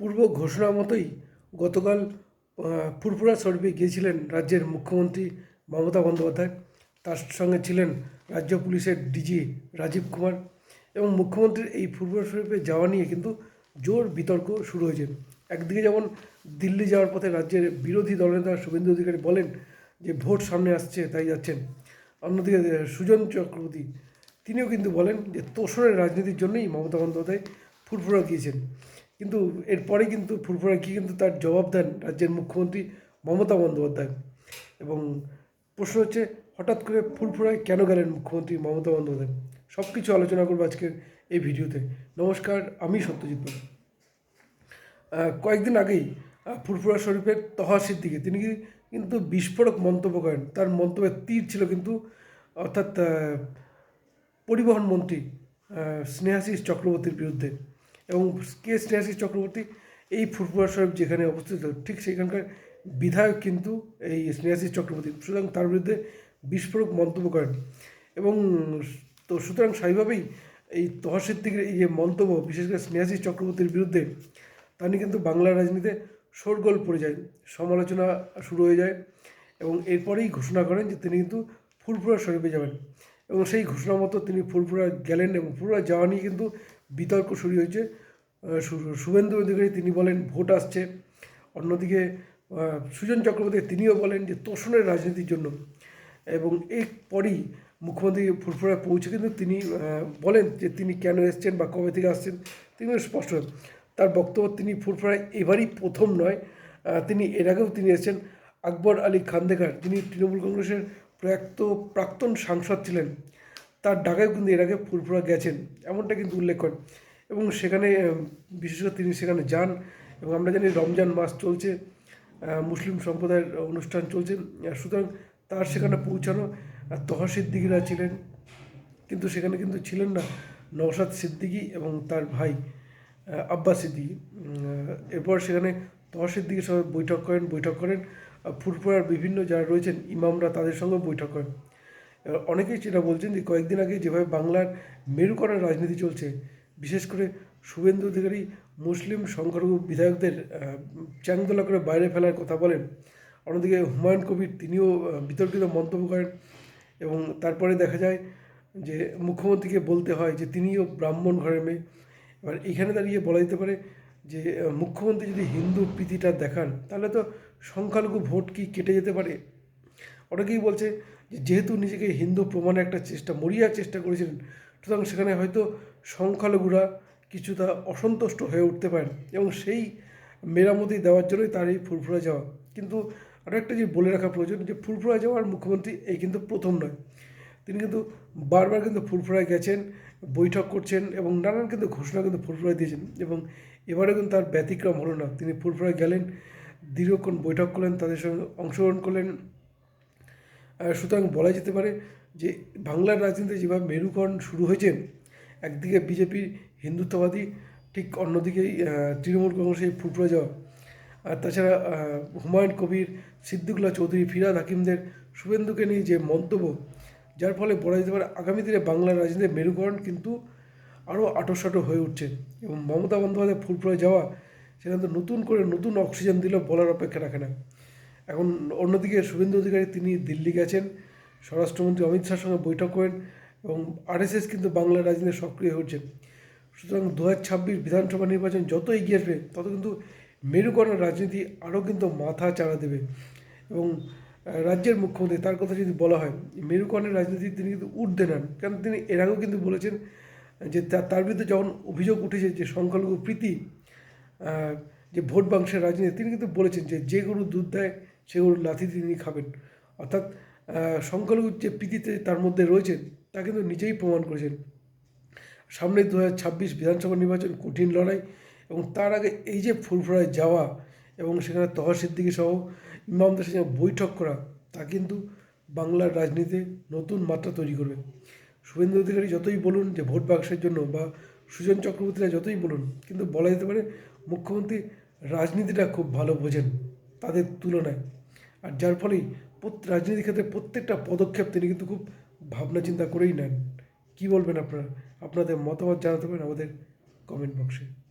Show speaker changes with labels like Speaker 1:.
Speaker 1: পূর্ব ঘোষণা মতোই গতকাল ফুরফুরা শরীফে গিয়েছিলেন রাজ্যের মুখ্যমন্ত্রী মমতা বন্দ্যোপাধ্যায়। তার সঙ্গে ছিলেন রাজ্য পুলিশের ডিজি রাজীব কুমার এবং মুখ্যমন্ত্রীর এই ফুরফুরা শরীফে যাওয়া নিয়ে কিন্তু জোর বিতর্ক শুরু হয়েছে। একদিকে যেমন দিল্লি যাওয়ার পথে রাজ্যের বিরোধী দলনেতা শুভেন্দু অধিকারী বলেন যে ভোট সামনে আসছে, তাই যাচ্ছেন। অন্যদিকে সুজন চক্রবর্তী, তিনিও কিন্তু বলেন যে তোষণের রাজনীতির জন্যই মমতা বন্দ্যোপাধ্যায় ফুরফুরা গিয়েছেন। কিন্তু এরপরে কিন্তু ফুরফুরা গিয়ে কিন্তু তার জবাব দেন রাজ্যের মুখ্যমন্ত্রী মমতা বন্দ্যোপাধ্যায়। এবং প্রশ্ন হচ্ছে, হঠাৎ করে ফুরফুরায় কেন গেলেন মুখ্যমন্ত্রী মমতা বন্দ্যোপাধ্যায়? সব কিছু আলোচনা করব আজকের এই ভিডিওতে। নমস্কার, আমি সত্যজিৎ পাল। কয়েকদিন আগেই ফুরফুরা শরীফের তহা সিদ্দিকে, তিনি কিন্তু বিস্ফোরক মন্তব্য করেন। তার মন্তব্যের তীর ছিল কিন্তু, অর্থাৎ পরিবহন মন্ত্রী স্নেহাশিস চক্রবর্তীর বিরুদ্ধে। এবং কে স্নেহাশিস চক্রবর্তী? এই ফুরফুরা শরীফ যেখানে অবস্থিত, ঠিক সেখানকার বিধায়ক কিন্তু এই স্নেহাশিস চক্রবর্তী। সুতরাং তার বিরুদ্ধে বিস্ফোরক মন্তব্য করেন। এবং তো সুতরাং স্বাভাবিকভাবেই এই তহসিদ্দিকের এই যে মন্তব্য, বিশেষ করে স্নেহাশিস চক্রবর্তীর বিরুদ্ধে, তা নিয়ে কিন্তু বাংলা রাজনীতিতে শোরগোল পড়ে যায়, সমালোচনা শুরু হয়ে যায় এবং এরপরেই ঘোষণা করেন যে তিনি কিন্তু ফুরফুরা শরীফে যাবেন। এবং সেই ঘোষণা মতো তিনি ফুরফুরা গেলেন এবং ফুরফুরা যাওয়া নিয়ে কিন্তু বিতর্ক শুরু হয়েছে। শুভেন্দু অধিকারী তিনি বলেন, ভোট আসছে। অন্যদিকে সুজন চক্রবর্তী তিনিও বলেন যে, তোষণের রাজনীতির জন্য। এবং এরপরই মুখ্যমন্ত্রী ফুরফুরায় পৌঁছে কিন্তু তিনি বলেন যে, তিনি কেন এসছেন বা কবে থেকে আসছেন, তিনি স্পষ্ট। তার বক্তব্য তিনি ফুরফুরায় এবারই প্রথম নয়। তিনি এর আগেও তিনি এসেছেন। আকবর আলী খান্দেকার, যিনি তৃণমূল কংগ্রেসের প্রয়াক্ত প্রাক্তন সাংসদ ছিলেন। তার ডাকায় কিন্তু এর আগে ফুরফুরা গেছেন, এমনটা কিন্তু উল্লেখ করেন। এবং সেখানে বিশেষ করে তিনি সেখানে যান এবং আমরা জানি রমজান মাস চলছে মুসলিম সম্প্রদায়ের অনুষ্ঠান চলছে সুতরাং তার সেখানে পৌঁছানো তহা সিদ্দিকিরা ছিলেন। কিন্তু সেখানে কিন্তু ছিলেন না নওশাদ সিদ্দিকী এবং তার ভাই আব্বাস সিদ্দিকি। এরপর সেখানে তহা সিদ্দিকির সঙ্গে বৈঠক করেন বৈঠক করেন। ফুরফুরার বিভিন্ন যারা রয়েছেন, ইমামরা তাদের সঙ্গে বৈঠক করেন। অনেকেই যেটা বলছেন যে কয়েকদিন আগে যেভাবে বাংলার মেরুকরণের রাজনীতি চলছে, বিশেষ করে শুভেন্দু অধিকারী মুসলিম সংখ্যালঘু বিধায়কদের চ্যাংদোলা করে বাইরে ফেলার কথা বলেন। অন্যদিকে হুমায়ুন কবির তিনিও বিতর্কিত মন্তব্য করেন এবং তারপরে দেখা যায় যে মুখ্যমন্ত্রীকে বলতে হয় যে তিনিও ব্রাহ্মণ ঘরের মেয়ে। এবার এখানে দাঁড়িয়ে বলা যেতে পারে যে মুখ্যমন্ত্রী যদি হিন্দু প্রীতিটা দেখান, তাহলে তো সংখ্যালঘু ভোট কি কেটে যেতে পারে? অনেকেই বলছে যেহেতু নিজেকে হিন্দু প্রমাণের একটা চেষ্টা, মরিয়ার চেষ্টা করেছিলেন, সুতরাং সেখানে হয়তো সংখ্যালঘুরা কিছুটা অসন্তুষ্ট হয়ে উঠতে পারেন এবং সেই মেরামতি দেওয়ার জন্যই তার এই ফুরফুরা যাওয়া। কিন্তু আরও একটা যে বলে রাখা প্রয়োজন যে ফুরফুরা যাওয়ার মুখ্যমন্ত্রী এই কিন্তু প্রথম নয়। তিনি কিন্তু বারবার কিন্তু ফুরফুরায় গেছেন, বৈঠক করছেন এবং নানান কিন্তু ঘোষণা কিন্তু ফুরফুরায় দিয়েছেন এবং এবারে কিন্তু তার ব্যতিক্রম হলো না। তিনি ফুরফুরায় গেলেন, দীর্ঘক্ষণ বৈঠক করলেন, তাদের সঙ্গে অংশগ্রহণ করলেন সুতরাং বলা যেতে পারে যে বাংলার রাজনীতিতে যেভাবে মেরুকরণ শুরু হয়েছে একদিকে বিজেপির হিন্দুত্ববাদী ঠিক অন্যদিকেই আহ, তৃণমূল কংগ্রেসের ফুটবলে যাওয়া আর তাছাড়া হুমায়ুন কবির সিদ্দিকুল্লাহ চৌধুরী ফিরাদ হাকিমদের শুভেন্দুকে নিয়ে যে মন্তব্য যার ফলে বলা যেতে পারে আগামী দিনে বাংলার রাজনীতির মেরুকরণ কিন্তু আরও আটোসাটো হয়ে উঠছে। এবং মমতা বন্দ্যোপাধ্যায় ফুলপুরে যাওয়া সেখানে তো নতুন করে নতুন অক্সিজেন দিল বলার অপেক্ষা রাখে না। এখন অন্যদিকে শুভেন্দু অধিকারী তিনি দিল্লি গেছেন। স্বরাষ্ট্রমন্ত্রী অমিত শাহর সঙ্গে বৈঠক করেন এবং আরএসএস কিন্তু বাংলার রাজনীতি সক্রিয় হয়ে সুতরাং দু হাজার ছাব্বিশ বিধানসভা নির্বাচন যত এগিয়ে আসবে, তত কিন্তু মেরুকরণের রাজনীতি আরও কিন্তু মাথা চাড়া দেবে। এবং রাজ্যের মুখ্যমন্ত্রী, তার কথা যদি বলা হয়, মেরুকরণের রাজনীতি তিনি কিন্তু ঊর্ধ্বে নেন কারণ তিনি এর আগেও কিন্তু বলেছেন যে তার বিরুদ্ধে যখন অভিযোগ উঠেছে যে সংখ্যালঘু প্রীতি যে ভোট বাংশের রাজনীতি, তিনি কিন্তু বলেছেন যে যে গরু দুধ দেয় সে গরুর লাথি তিনি খাবেন। অর্থাৎ সংখ্যালঘুর যে প্রীতিতে তার মধ্যে রয়েছে তা কিন্তু নিজেই প্রমাণ করেছেন। সামনে দু ছাব্বিশ বিধানসভা নির্বাচন, কঠিন লড়াই এবং তার আগে এই যে ফুলফুরায় যাওয়া এবং সেখানে তহা সিদ্দিকি সহ ইমামদের সঙ্গে বৈঠক করা, তা কিন্তু বাংলার রাজনীতিতে নতুন মাত্রা তৈরি করবে। শুভেন্দু অধিকারী যতই বলুন যে ভোট বাক্সের জন্য বা সুজন চক্রবর্তীরা যতই বলুন, কিন্তু বলা যেতে পারে মুখ্যমন্ত্রী রাজনীতিটা খুব ভালো বোঝেন, তাদের তুলনায়। আর যার ফলেই রাজনীতির ক্ষেত্রে প্রত্যেকটা পদক্ষেপ তিনি কিন্তু খুব ভাবনা চিন্তা করেই নেন। কি বলবেন আপনারা? আপনাদের মতামত জানাতে পারেন আমাদের কমেন্ট বক্সে